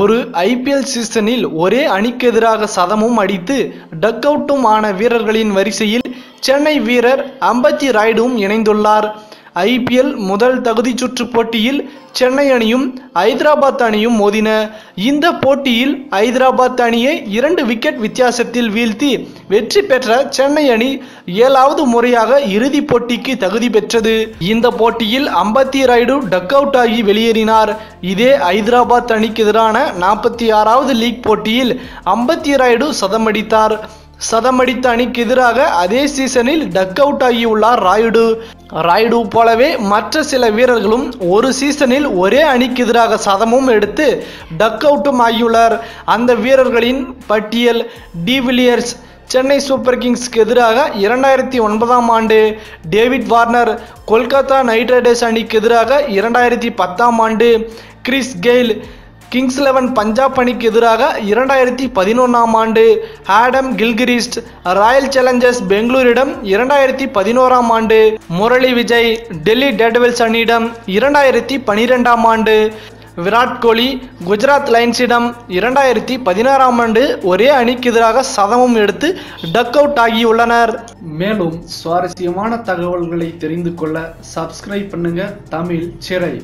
ஒரு ஐபிஎல் சீசனில் ஒரே அணிக்கு எதிராக சதமும் அடித்து டக் அவுட்டும் ஆன வீரர்களின் வரிசையில் சென்னை வீரர் அம்பத்தி ராய்டுவும் இணைந்துள்ளார். ஐபிஎல் முதல் தகுதிச் சுற்று போட்டியில் சென்னை அணியும் ஐதராபாத் அணியும் மோதின. இந்த போட்டியில் ஐதராபாத் அணியை இரண்டு விக்கெட் வித்தியாசத்தில் வீழ்த்தி வெற்றி பெற்ற சென்னை அணி ஏழாவது முறையாக இறுதிப் போட்டிக்கு தகுதி பெற்றது. இந்த போட்டியில் அம்பத்தி ராய்டு டக் அவுட் ஆகி வெளியேறினார். இதே ஐதராபாத் அணிக்கு எதிரான நாற்பத்தி ஆறாவது லீக் போட்டியில் அம்பத்தி ராய்டு சதமடித்தார் சதமடித்த அணிக்கு எதிராக அதே சீசனில் டக் அவுட் ஆகியுள்ளார் ராயுடு. ராயுடு போலவே மற்ற சில வீரர்களும் ஒரு சீசனில் ஒரே அணிக்கு எதிராக சதமும் எடுத்து டக் அவுட்டும் ஆகியுள்ளார். அந்த வீரர்களின் பட்டியல் டிவிலியர்ஸ் சென்னை சூப்பர் கிங்ஸ்க்கு எதிராக இரண்டாயிரத்தி ஒன்பதாம் ஆண்டு David Warner Kolkata Knight Riders அணிக்கு எதிராக இரண்டாயிரத்தி பத்தாம் ஆண்டு Chris Gayle Kings Eleven Punjab அணிக்கு எதிராக இரண்டாயிரத்தி பதினொன்றாம் ஆண்டு ஆடம் கில்கிரிஸ்ட் ராயல் சேலஞ்சர்ஸ் பெங்களூரிடம் இரண்டாயிரத்தி பதினோராம் ஆண்டு முரளி விஜய் டெல்லி டேர்டெவில்ஸ் அணியிடம் இரண்டாயிரத்தி பனிரெண்டாம் ஆண்டு விராட் கோலி குஜராத் லைன்ஸிடம் இரண்டாயிரத்தி பதினாறாம் ஆண்டு ஒரே அணிக்கு எதிராக சதமும் எடுத்து டக் அவுட் ஆகியுள்ளனர். மேலும் சுவாரஸ்யமான தகவல்களை தெரிந்து கொள்ள சப்ஸ்கிரைப் பண்ணுங்க தமிழ் சிறை.